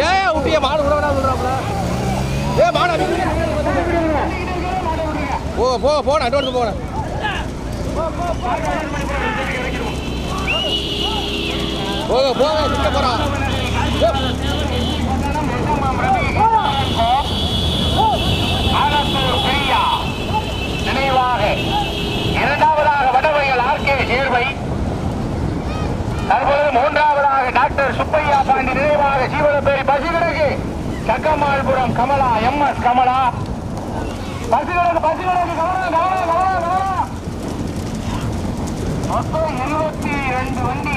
ஏ விட்டிய மாடு விட வேணாம் சொல்றாப்ல ஏ மாடு போ போ போன அட்வான்ஸ் போன போக போக கிட்ட போறான் நினைவாக. இரண்டாவதாக வடவையில் ஆர்கே சேர்வை. தற்போது மூன்றாவதாக டாக்டர் சுப்பையா பாண்டி நினைவாக ஜீவனப்பேரி பசிகடகு சக்கமால்புரம் கமலா எம் எஸ் கமலா. பசிகடகு பசிகடகு கமலா கமலா கமலா கமலா. மொத்தம் இருபத்தி ரெண்டு வண்டி.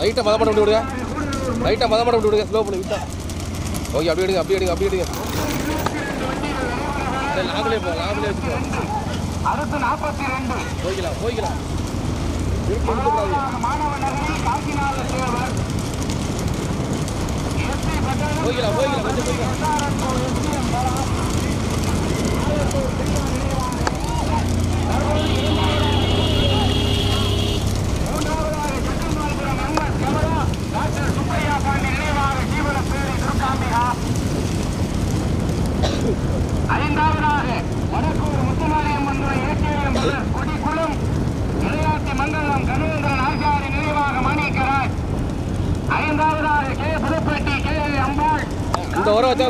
லைட்டை மதம் பண்ண விட்டு விடுங்க லைட்டை மதம் பண்ண விட்டு விடுங்க ஸ்லோ பண்ணி விட்டா. ஓகே அப்படியே எடுங்க அப்படியே எடுங்க அப்படியே எடுங்க. லாபிலே போ லாபிலே அடுத்து நாற்பத்தி ரெண்டு. போய்க்கலாம் போய்க்கலாம். போய்க்கலாம் போய்க்கலாம் கொஞ்சம் போய்க்கலாம் ஐந்தாவதாக வடக்கூர் முத்துமாரியம்மன் ஏகேஎம் மங்கலம் கனவேந்திரன் ஆச்சாரி நினைவாக மாணிக்கராஜ் ஐந்தாவதாக கே. புதுப்பட்டி கே. அம்பாள். இந்த வச்சா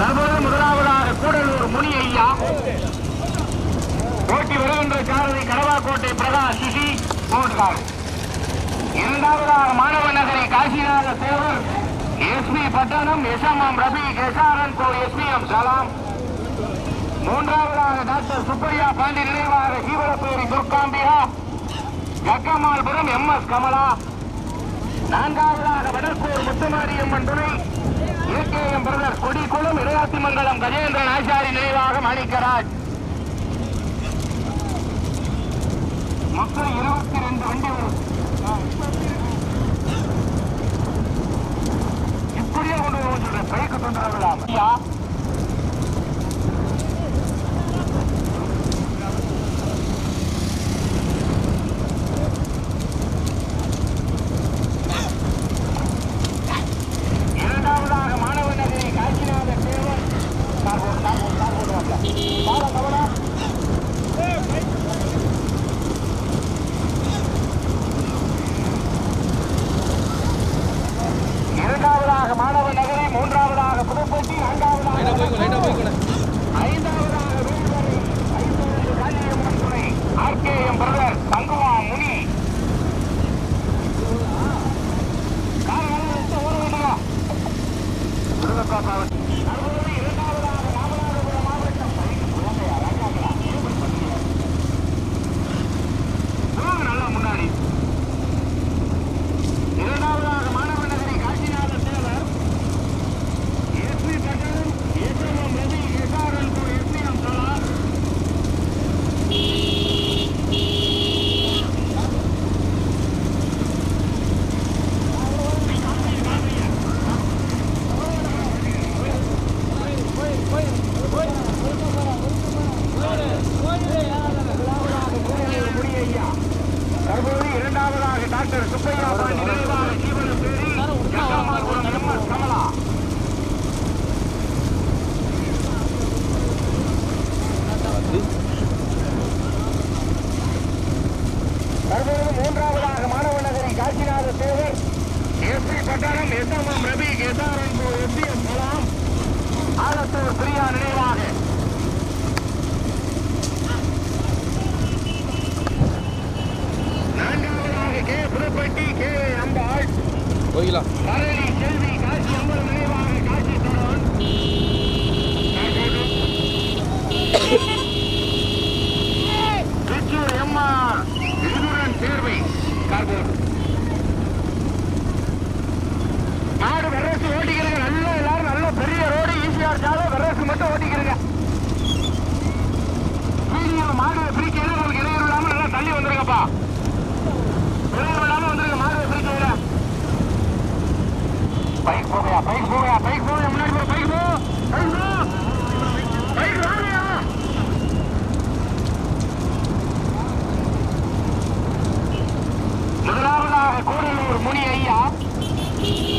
தற்போது முதலாவதாக கூடலூர் முனி ஐயா போட்டி வருகின்ற சாரதி கடவாக்கோட்டை பிரகாஷ் சிசி போட்டுக்கார் இரண்டாவதாக Manava Nagari Kasinatha Devar SP Pattanam SMM Rabi SRN கோ. எஸ்பிஎம் சலாம். மூன்றாவதாக டாக்டர் சுப்பையா பாண்டி நினைவாக சீவரப்பேரி துர்காம்பிகா கக்கமால்புரம் எம் எஸ் கமலா. நான்காவதாக வடக்கூர் முத்துமாரியம்மன் துணை. இயற்கையம் பிரதர் கொடிக்குளம் இடையாத்திமங்கலம் கஜேந்திரன் ஆச்சாரி நினைவாக மாணிக்கராஜ். மொத்தம் இருபத்தி ரெண்டு வண்டி வரும். இப்படியே கொண்டு போக சொல்றேன். பைக்கு தொந்தரவில்லாம ஐயா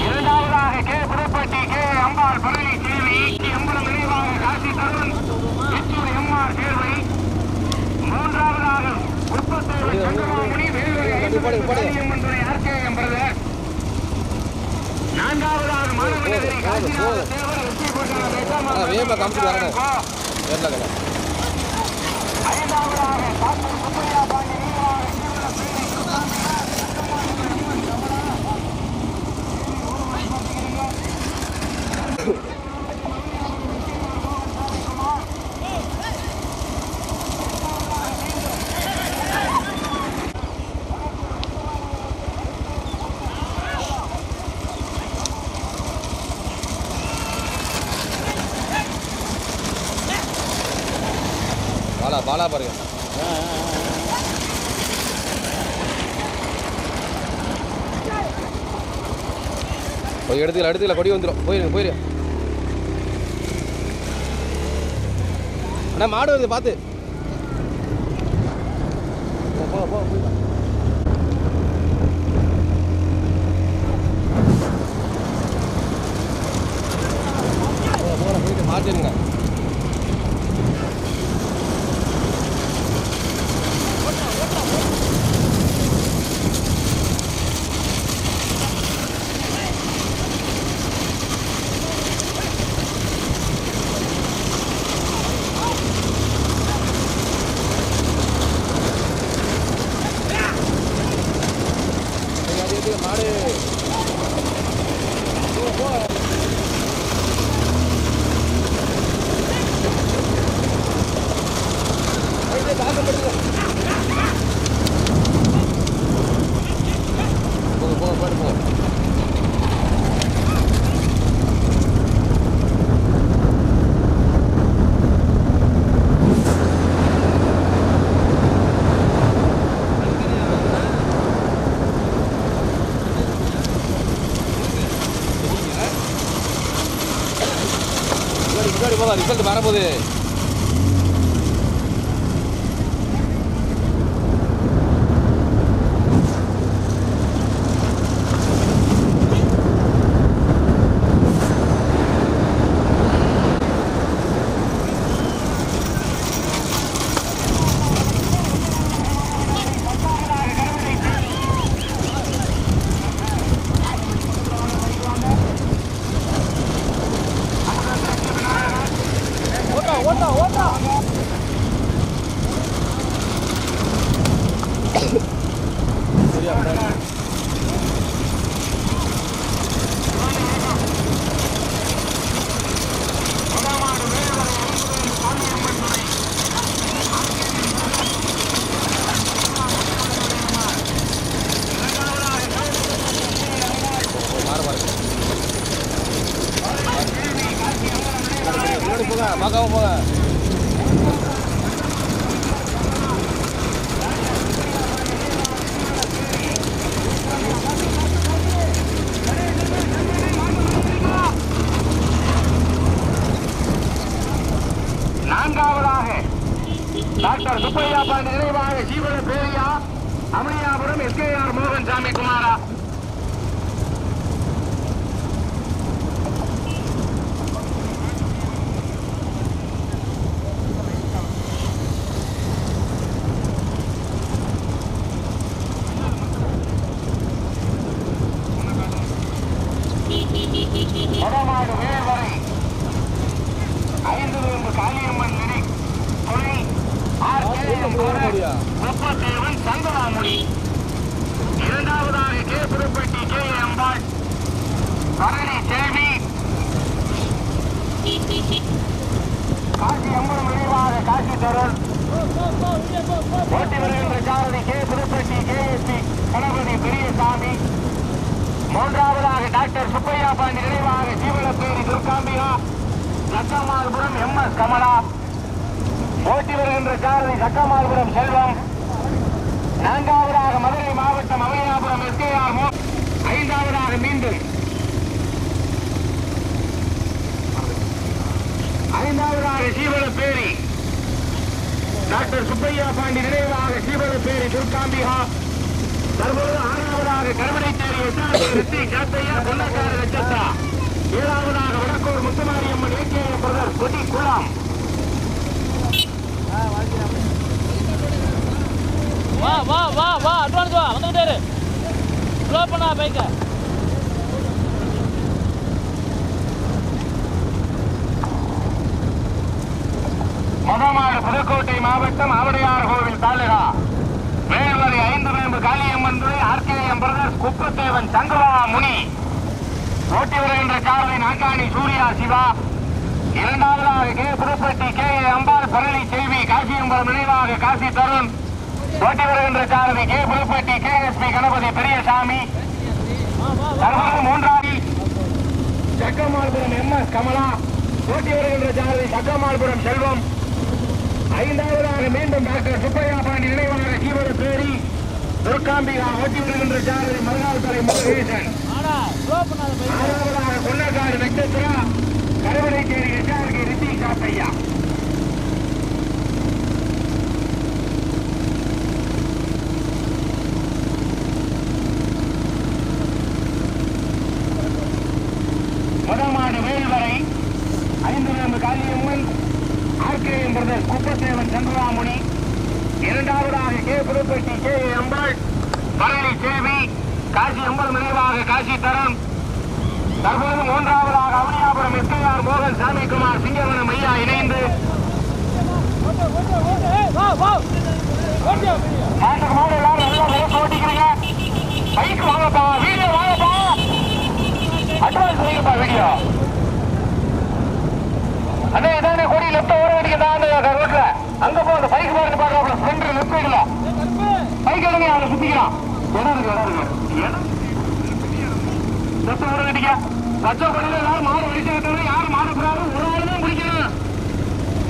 இரண்டாவதாக கே புதுப்பட்டி கே அம்பாள் பழனி கேள்வி எம்பலம் நினைவாக காசி தருவன் எச்சூர் எம்ஆர் கேள்வி மூன்றாவதாக உற்பத்தி சங்கரமாமணி வேலூர் ஐம்பத்தம்மன் துறை ஆர்கேஎம் பிரதர் நான்காவதாக மாணவர்கள் காசிநாத தேவர் வெற்றி பெற்றார். ஐந்தாவதாக சாத்தூர் சுப்பையா பாண்டியன். அந்த இடத்துல கொடி வந்துடும் போயிருங்க போயிரு. அண்ணா மாடு வருது பார்த்து. போ போ போயிடலாம் 할아버지. يا டாக்டர் சுப்பையா பாண்டி நினைவாக சீவனப்பேரி துர்காம்பிகா தற்போது ஆறாவதாக கருவடைத்தேரி எஸ்ஆர்பி காத்தையா பொன்னக்கார நட்சத்திரா. ஏழாவதாக வடக்கூர் முத்துமாரியம்மன் ஏகே பிரதர் கொடி குளம். வா வா வா வா அட்வான்ஸ் வா வந்துகிட்டே ஸ்லோ பண்ணா பைக்கை மொதமாடு புதுக்கோட்டை மாவட்டம் ஆவடையார் கோவில் தாலுகா. வேல்வரை ஐந்து வேம்பு காளியம்மன் துறை ஆர்கேஎம் பிரதர்ஸ் குப்பத்தேவன் சங்கரா முனி ஓட்டி வருகின்ற காலை நாக்காணி சூர்யா சிவா. இரண்டாவதாக K Puduppatti K A Ambal Palani Selvi Kasiyambalam நினைவாக காசி தருண். ஓட்டி வருகின்ற காலை K Puduppatti K S P Ganapathi Periyasamy. தற்போது மூன்றாவது சக்கமால்புரம் எம் எஸ் கமலா. ஓட்டி வருகின்ற சாரதி சக்கமால்புரம் செல்வம். ஐந்தாவதாக மீண்டும் டாக்டர் சுப்பையா பாண்டி நினைவாக ஜீவன பேரி துர்காம்பிகா ஓட்டி வருகின்ற சாரதி மறுநாள் தலை முருகேசன் ஆறாவதாக கொன்னக்காடு நட்சத்திரா கருவடை தேடி எஸ்ஆர்கே ரித்தி காப்பையா முதமாடு வேல்வரை ஐந்து வேம்பு காளியம்மன் ஆர்கேஎம் என்பது குப்பத்தேவன் சந்திரராமுனி இரண்டாவதாக கே புதுப்பட்டி கே அம்பாள். பழனி சேவி காசி அம்பலம் நினைவாக காசி தரம். தற்போது மூன்றாவதாக அவனியாபுரம் எஸ்கைஆர் மோகன் சாமிக்குமார் சிங்கவனம் ஐயா இணைந்து. பைக் வாங்கப்பா வீடியோ வாங்கப்பா. அட்வான்ஸ் வைங்கப்பா வீடியோ. அண்ணே இதானே கொடி லெப்ட் ஓர வேண்டிய அந்த ரோட்ல அங்க போ அந்த பைக் பாருங்க லெஃப்ட் சைடுல பைக் எடுங்க அவனை சுத்திக்கலாம். இடம் இருக்கு இடம் இருக்கு. லெஃப்ட் ஓர வேண்டிய லட்சம் கொடியில எல்லாரும் மாடு வடிச்சுக்கிட்டு யாரும் மாடு கூடாது ஒரு ஆள் தான் பிடிக்கணும்.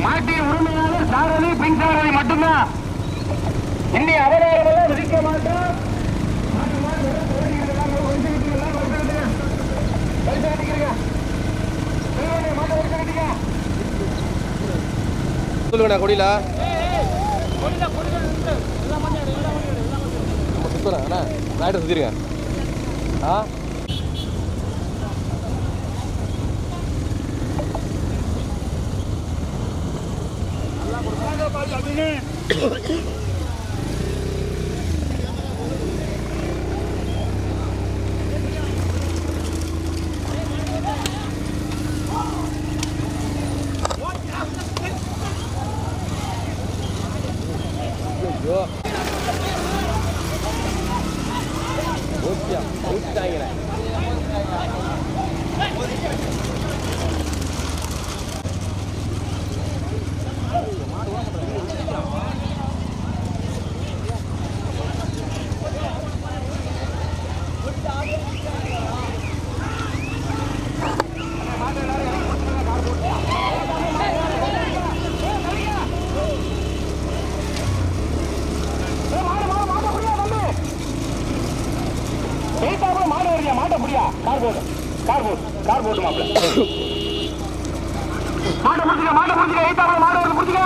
மாட்டின் உரிமையாளர் சாரதி பின் சாரதி மட்டும்தான். இன்னி விதிக்க மாட்டோம். மாட்டு மாடு வெறும் ஓடிக்கிட்டு சொல்லுங்கண்ணா கொடியில. அண்ணா. ரைட்டை சுற்றிருங்க ஆ? ஐயோ ஓகே ஓட்டாங்கிறேன் ஏய், மாடு, மாடு, மாட்டை புடியா, தம்பி. எய்த்தாப்புல மாடு வருதியா, மாட்டை புடியா. கார் போடு, கார் போடு, கார் போடு மாப்பிள. மாட்டை புடிச்சுக்க, மாட்டை புடிச்சுக்க, எய்த்தாப்புல மாடு வருது, புடிச்சுக்க.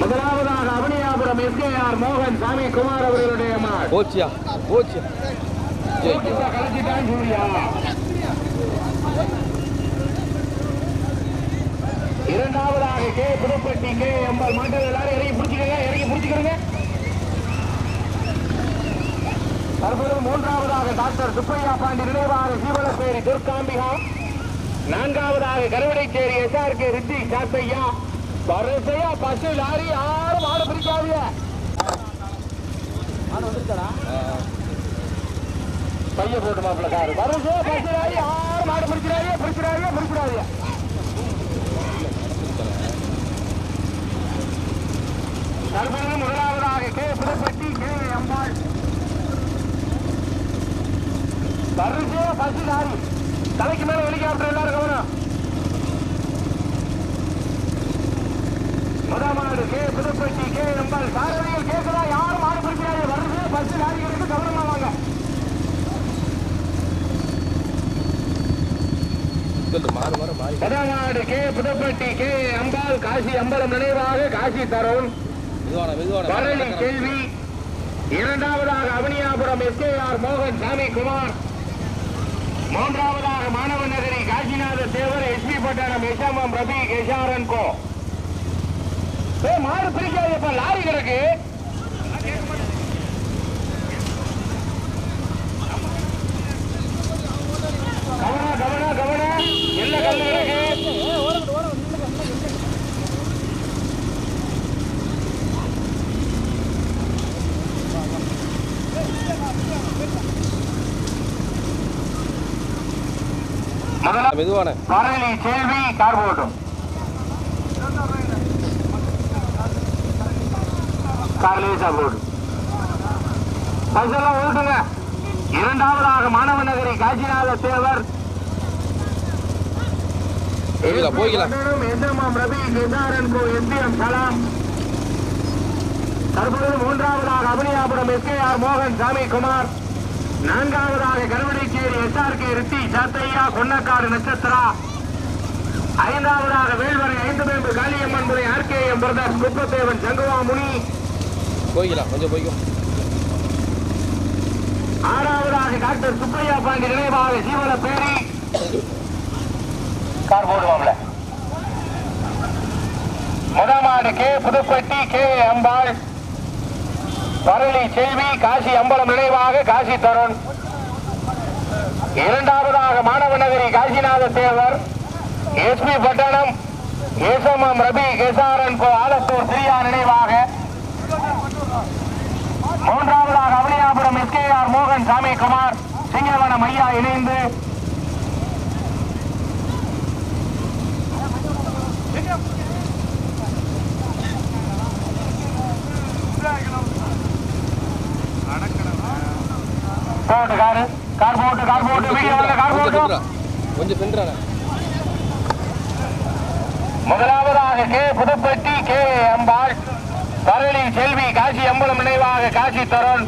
முதலாவதாக அவனியாபுரம் எஸ்கேஆர் மோகன் சாமி குமார் அவர்களுடைய மாடு போச்சியா போச்சியா கழிச்சுட்டான் சூர்யா இரண்டாவதாக கே புதுப்பட்டி கே எம்பல் மாட்டல். எல்லாரும் இறங்கி பிடிச்சிக்கங்க இறங்கி பிடிச்சிக்கிறங்க தற்போது மூன்றாவதாக டாக்டர் சுப்பையா பாண்டி நினைவாக சீவலப்பேரி துர்காம்பிகா நான்காவதாக கருவடைச்சேரி எஸ்ஆர்கே ரித்தி சாத்தையா. வரிசையா பசு லாரி யாரும் ஆடு பிடிக்காதீங்க. பைய போட்டு மாப்பிள்ள காரு. வரிசையா பசு லாரி யாரும் ஆடு பிடிக்கிறாரியா பிடிக்கிறாரியா பிடிக்கிறாரியா தற்பொழுது முதலாவதாக கே. புதுப்பட்டி கே. அம்பாள். வரிசையா பஸ் தாரி தலைக்கு மேல ஹெலிகாப்டர் எல்லாரும் கவனம். முதமாடு கே. புதுப்பட்டி கே. அம்பாள். சாரதிகள் கேட்கலாம் யாரும் ஆடு பிடிக்கிறாங்க வரிசையா பஸ் தாரிகளுக்கு கவனமா வாங்க. சொல்லு மாறு மாறு. மாறி கே. புதுப்பட்டி கே. அம்பாள் காசி அம்பலம் நினைவாக காசி தரும். பழனி கேள்வி இரண்டாவதாக அவனியாபுரம் எஸ்கேஆர் மோகன் சாமி குமார் மூன்றாவதாக மாணவ நகரி காசிநாத தேவர் எஸ்பி பட்டணம் எஸ்எம்எம் ரபி கேசாரன் கோ. ஏ மாடு பிரிக்காதப்ப லாரி கிடக்கு. Kavanaugh Kavanaugh Kavanaugh. எல்ல கல்லு கிடக்கு. முதல்ல மெதுவான. பரளி கேள்வி கார் போட்டும் கார்லேசா போடு பஸ்ஸெல்லாம் ஓட்டுங்க. இரண்டாவதாக மாணவ நகரி காசிநாத தேவர் போய்க்கலாம், போய்க்கலாம். எஸ்எம்எம் ரவி நிசாரன் கோ எஸ்பிஎம் சலாம் தற்பொழுது மூன்றாவதாக அபினியாபுரம் எஸ்கேஆர் மோகன் சாமி குமார் நான்காவதாக கருவடைச்சேரி எஸ்ஆர்கே ரித்தி சாத்தையா கொன்னக்காடு நட்சத்திரா. ஐந்தாவதாக வேல்வரை ஐந்து மேம்பு காளியம்மன் முறை ஆர்கேஎம் பிரதர்ஸ் குப்பத்தேவன் சங்குவா முனி போய்க்கலாம் கொஞ்சம் போய்க்கும் ஆறாவதாக டாக்டர் சுப்பையா பாண்டி நினைவாக ஜீவன பேரி கார் போடுவாங்கள முதமாடு கே புதுப்பட்டி கே அம்பாள். பரளி செல்வி காசி அம்பலம் நினைவாக காசி தருண். இரண்டாவதாக மாணவ நகரி காசிநாத தேவர் எஸ்பி பட்டணம் ஏசமம் ரபி கேசாரன் கோ ஆலத்தூர் பிரியா நினைவாக. மூன்றாவதாக அவனியாபுரம் எஸ்கேஆர் மோகன் சாமி குமார் சிங்கவனம் ஐயா இணைந்து போட்டு காரு கார் போட்டு கார் போட்டு வீடியோ கார் கொஞ்சம் சென்ட்ரான முதலாவதாக கே புதுப்பட்டி கே அம்பாள் பரளி செல்வி காசி அம்பலம் நினைவாக காசி தருண்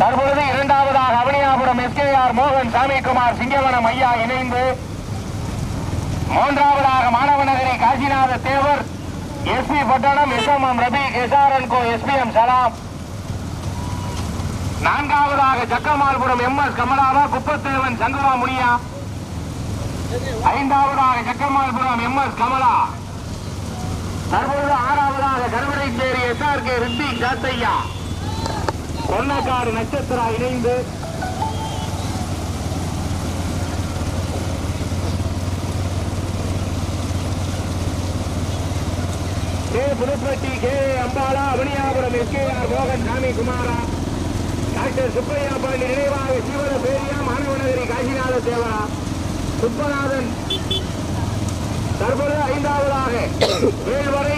தற்பொழுது இரண்டாவதாக அவனியாபுரம் எஸ்கேஆர் மோகன் சாமிக்குமார் சிங்கவனம் ஐயா இணைந்து. மூன்றாவதாக Manava Nagari Kasinatha Devar SP Pattanam SMM Rabi SRN கோ எஸ்பிஎம் சலாம். நான்காவதாக ஜக்கமால்புரம் எம் எஸ் கமலாவா குப்பத்தேவன் சங்கரா முனியா ஐந்தாவதாக ஜக்கமால்புரம் எம் எஸ் கமலா. தற்போது ஆறாவதாக கருவடைச்சேரி கே ரெட்டி காத்தையா கொன்னக்காடு நட்சத்திரா இணைந்து. K Puduppatti K Ambala Avaniyapuram SKR மோகன் சாமி குமாரா டாக்டர் சுப்பையா பாண்டி நினைவாக சிவன பேரியா மாணவநகரி காசிநாத தேவரா சுப்பநாதன் தற்பொழுது ஐந்தாவதாக. ஏழு வரை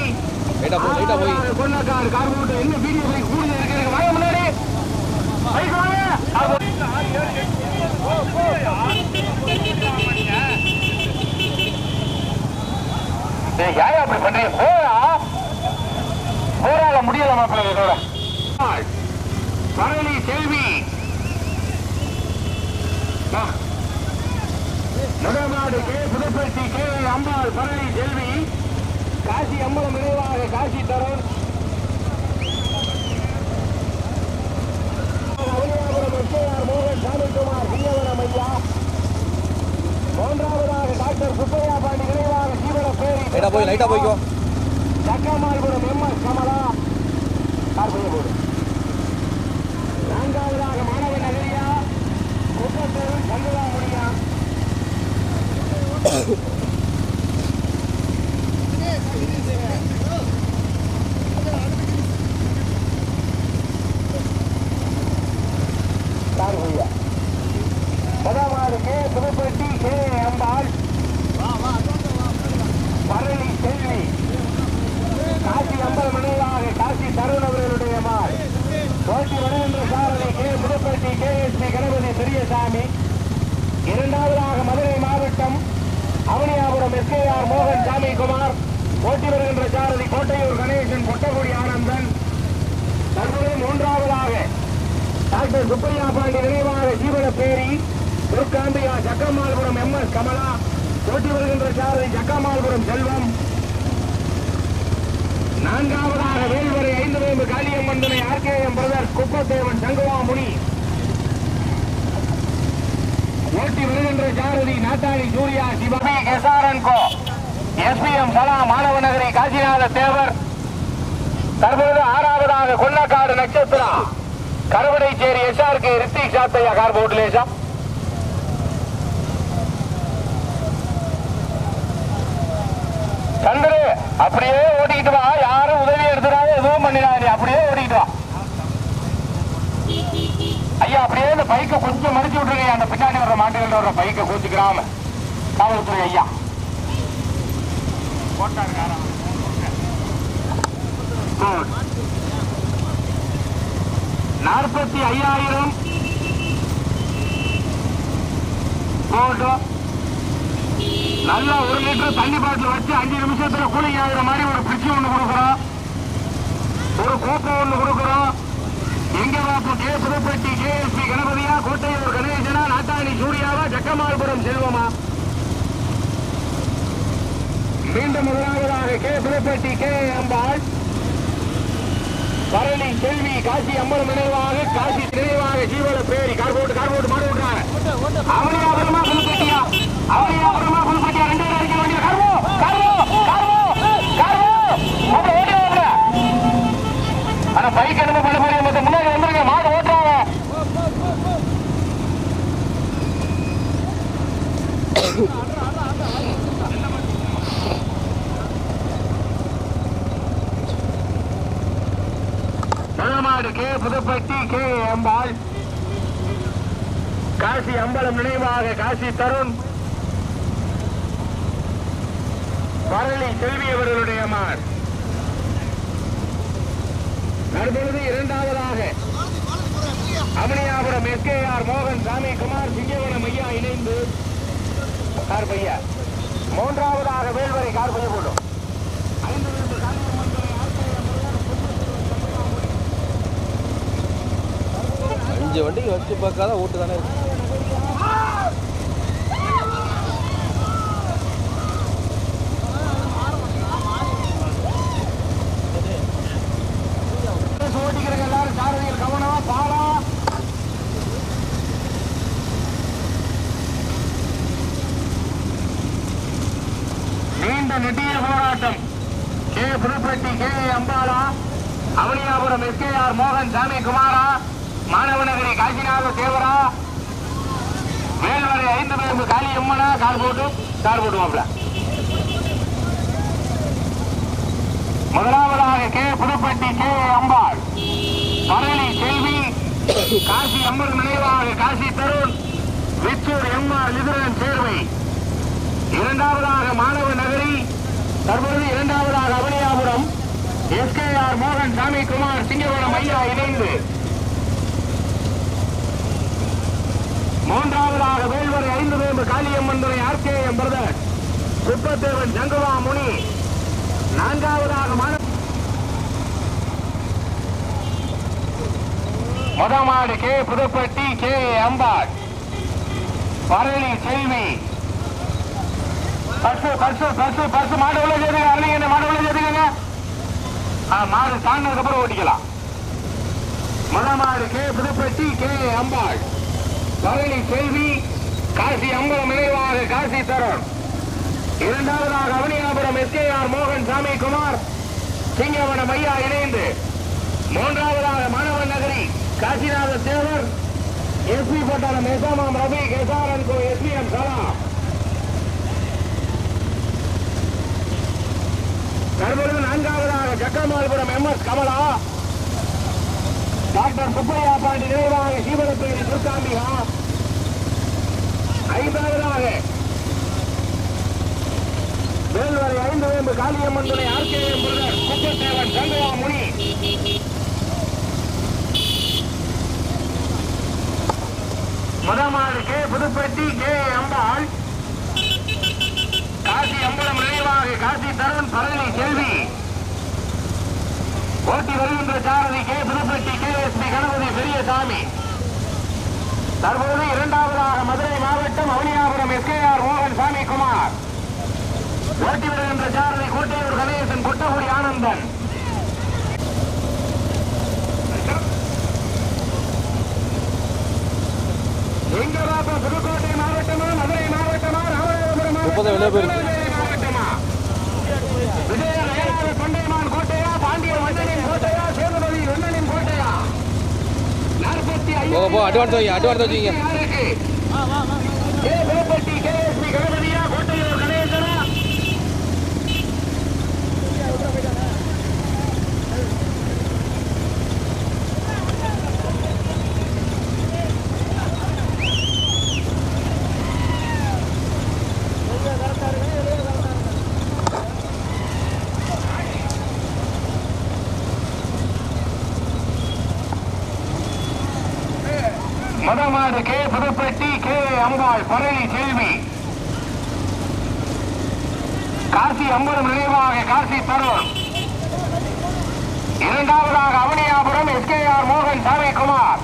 லைட்டா போய் லைட்டா போய். ஆறாவதாக கொன்னக்காடு கார் மூட்டை என்ன வீடியோ போய் கூடுதல் இருக்கிறது வாங்க முன்னாடி. பைக் வாங்க. அப்படி பண்றீங்க? போராட முடியல மாப்பிள்ளை இதோட. பரணி செல்வி. நுகர்நாடு கே. புதுப்பட்டி கே. அம்பாள் பரணி செல்வி. காசி அம்பலம் நினைவாக காசி மோகன் சாமிக்குமார் சிங்கவனம் ஐயா. மூன்றாவதாக டாக்டர் சுப்பையா பாண்டி நினைவாக ஜீவன பேரி. லைட்டா போய் லைட்டா போய்க்கோ. Chakkamalpuram M S Kamala. Car பண்ணி போடு. நான்காவதாக மாணவ நகரியா Kuppathur சங்குலா D K. S Ganapathi Periyasamy இரண்டாவதாக மதுரை மாவட்டம் அவனியாபுரம் எஸ். மோகன் சாமி குமார் ஓட்டி வருகின்ற சாரதி கோட்டையூர் கணேசன் கொட்டகுடி ஆனந்தன். தற்போது மூன்றாவதாக டாக்டர் சுப்பையா பாண்டி நினைவாக ஜீவனப்பேரி தெற்காம்பியா ஜக்கம்மாள்புரம் எம். எஸ். கமலா. போட்டி வருகின்ற சாரதி ஜக்கம்மாள்புரம் செல்வம். நான்காவதாக வேல்வரை ஐந்து வேம்பு காளியம்மன் துணை ஆர்கேஎம் பிரதர் குப்பத்தேவன் சங்குவாமுனி. ஓட்டி வருகின்ற சாரதி நாட்டாளி சூர்யா சிவபி எஸ்ஆர்என் எஸ்பிஎம் சலா மாணவ நகரி காசிநாத தேவர். தற்போது ஆறாவதாக நட்சத்திரா. கருவடைச்சேரி எஸ்ஆர்கே ரித்திக் சாத்தையா கார் போட்டுலேசா சந்திரு அப்படியே ஓட்டிக்கிட்டு வா யாரும் உதவி எடுத்துடாத எதுவும் பண்ணிடாது அப்படியே ஓட்டிக்கிட்டு வா ஐயா அப்படியே இந்த பைக்கை கொஞ்சம் மடிச்சு விட்டுருங்க. அந்த பின்னாடி வர்ற மாட்டுகள் வர்ற பைக்கை கோச்சுக்கிறாம காவல்துறை ஐயா. நாற்பத்தி ஐயாயிரம். நல்ல நல்லா ஒரு லிட்டர் தண்ணி பாட்டில் வச்சு அஞ்சு நிமிஷத்துல கூலிங் ஆகிற மாதிரி ஒரு பிரிட்ஜ் ஒன்று கொடுக்குறோம். ஒரு கோப்பம் ஒன்று கொடுக்குறோம். எங்க பாப்பு கே புதுப்பட்டி கேஎஸ்பி கணபதியா கோட்டையூர் கணேசனா நாட்டாணி சூர்யாவா ஜக்கமால்புரம் செல்வமா மீண்டும் முதலாவதாக கே புதுப்பட்டி கே அம்பாள் பரணி செல்வி காசி அம்மன் நினைவாக காசி நினைவாக ஜீவன பேரி கார்போட்டு கார்போட்டு மாடு காசி நினைவாக காசி தருண். பரளி செல்வி அவர்களுடைய மார் தற்பொழுது இரண்டாவதாக அவனியாபுரம் எஸ்கேஆர் மோகன் சாமி குமார் சிங்கவனம் ஐயா இணைந்து கார் பையா. மூன்றாவதாக வேல்வரை கார் பைய போடும் அஞ்சு வண்டிக்கு வச்சு பார்க்காத ஓட்டு தானே இருக்கு ஓட்டிக்கிறவங்க எல்லாரும் சாரதிகள் கவனமா பாலா நீண்ட நெடிய போராட்டம் K Puduppatti K Ambala Avaniyapuram SKR மோகன் சாமி குமாரா மாணவநகரி காசிநாத தேவரா வேல்வரை ஐந்து பேருந்து காளி அம்மனா கார் போட்டு கார் போட்டுவாப்ல முதலாவதாக கே புதுப்பட்டி கே அம்பாள் பரளி செல்வி காசி அம்மன் நினைவாக காசி தருண் விச்சூர் எம்ஆர் லிதுரன் சேர்வை. இரண்டாவதாக மாணவ நகரி தற்பொழுது இரண்டாவதாக அவனியாபுரம். எஸ்கேஆர் மோகன் சாமி குமார் சிங்கவனம் ஐயா இணைந்து. மூன்றாவதாக வேல்வரை ஐந்து வேம்பு காளியம்மன் துணை ஆர்கேஎம் பிரதர் சுப்பத்தேவன் ஜங்குவா முனி. நான்காவதாக மாணவ முதமாடு கே புதுப்பட்டி கே அம்பாள். பரளி Selvi. First first first first மாடு உள்ள சேர்த்துங்க அருளிங்க மாடு உள்ள சேர்த்துக்கங்க? ஆ, மாடு தாண்டினதுக்கு அப்புறம் ஓட்டிக்கலாம். முதமாடு கே புதுப்பட்டி கே அம்பாள். பரளி செல்வி காசி அம்பலம் நினைவாக காசி தருண் இரண்டாவதாக அவனியாபுரம் எஸ்கேஆர் மோகன் சாமி குமார் சிங்கவனம் ஐயா இணைந்து. மூன்றாவதாக மாணவன் நகரி. காசிநாத தேவர் எஸ்பி பட்டாளம் எசாமாம் ரவி கேசாரன் கோ எஸ்பிஎம் சலா. தற்பொழுது நான்காவதாக Jakkamalpuram M S Kamala. Doctor Subbaiah Pandi நினைவாக சீவனப்பேரி துர்காம்பிகா ஐந்தாவதாக வேல்வரை ஐந்து வேம்பு காளியம்மன் துணை ஆர்கேஎம் முருகர் குப்பத்தேவன் சங்குவா முனி முதமாறு கே புதுப்பட்டி கே. அம்பாள். காசி அம்பலம் நினைவாக காசி தருண் பழனி செல்வி. ஓட்டி வருகின்ற Sarathi K. Puduppatti K. S. P. Ganapathi Periyasamy. தற்போது இரண்டாவதாக மதுரை மாவட்டம் அவனியாபுரம் எஸ். கே. ஆர். மோகன் சாமி குமார் ஓட்டி வருகின்ற சாரதி கோட்டையூர் கணேசன் குட்டகுடி ஆனந்தன். புதுக்கோட்டை மாவட்டமா மதுரை மாவட்டமா ராமநாதபுரம் முப்பது வெளியே போயிருக்கு. மாவட்டமா? விஜய நகராறு தொண்டைமான் கோட்டையா பாண்டிய மன்னனின் கோட்டையா சேதுபதி வெண்ணனின் கோட்டையா? நாற்பத்தி போ போ அட்வான்ஸ் வைங்க அட்வான்ஸ் வச்சுக்கிங்க ஆறுக்கு வா வா வா கே வேப்பட்டி கேஎஸ்பி கணபதியா கோட்டையூர் கணேசனா மதமாடு கே புதுப்பட்டி கே அம்பாள் பரணி செல்வி. காசி அம்பலம் நினைவாக காசி தருண். இரண்டாவதாக அவனியாபுரம் எஸ்கேஆர் மோகன் சாமிக்குமார்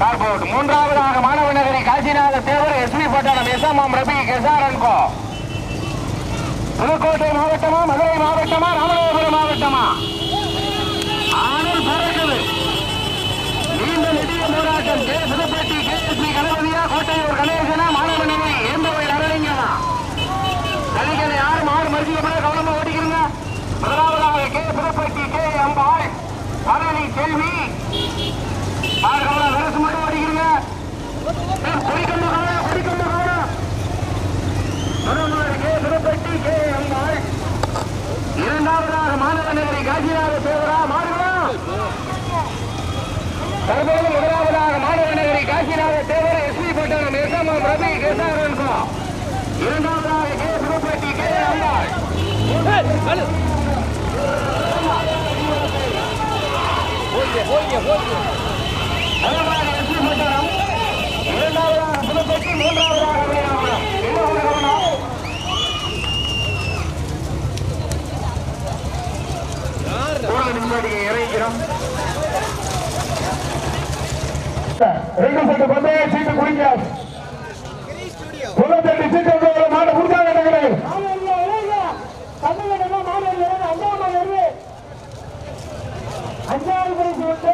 கார்போர்ட் மூன்றாவதாக Manava Nagari Kasinatha Devar SP Pattanam S M M Rabi கெசாரன்கோ Pudukkottai மாவட்டமா மதுரை மாவட்டமா ராமநாதபுரம் மாவட்டமா ஆனல் பறக்குது நீண்ட நெடிய போராட்டம் K Puduppatti K S P கணபதியா Kottaiyur கணேசனா மாணவ நகரி ஏந்தவை அரணிங்கனா கலிகளை யாரும் கவனமா ஓடிக்கிறீங்க முதலாவதாக கே. புதுப்பட்டி கே. அம்பாள். பழனி செல்வி விரசு மட்டும் ஓடிக்கிறீங்க கவனம் கவனம் கே. கே. அம்பாள். இரண்டாவதாக மாணவ நகரி காசிநாத சேவரா மாறுகளா தற்போது முதலாவதாக மாணவ நகரி காசிநாத தேவர் எஸ்பி பட்டணம் எஸ்எம்எம் ரவி இரண்டாவதாக கே. புதுப்பட்டி குடிங்க தொண்ணூத்தெட்டு சீட்டு மாட முடிஞ்சாங்க அஞ்சாவது பரிசு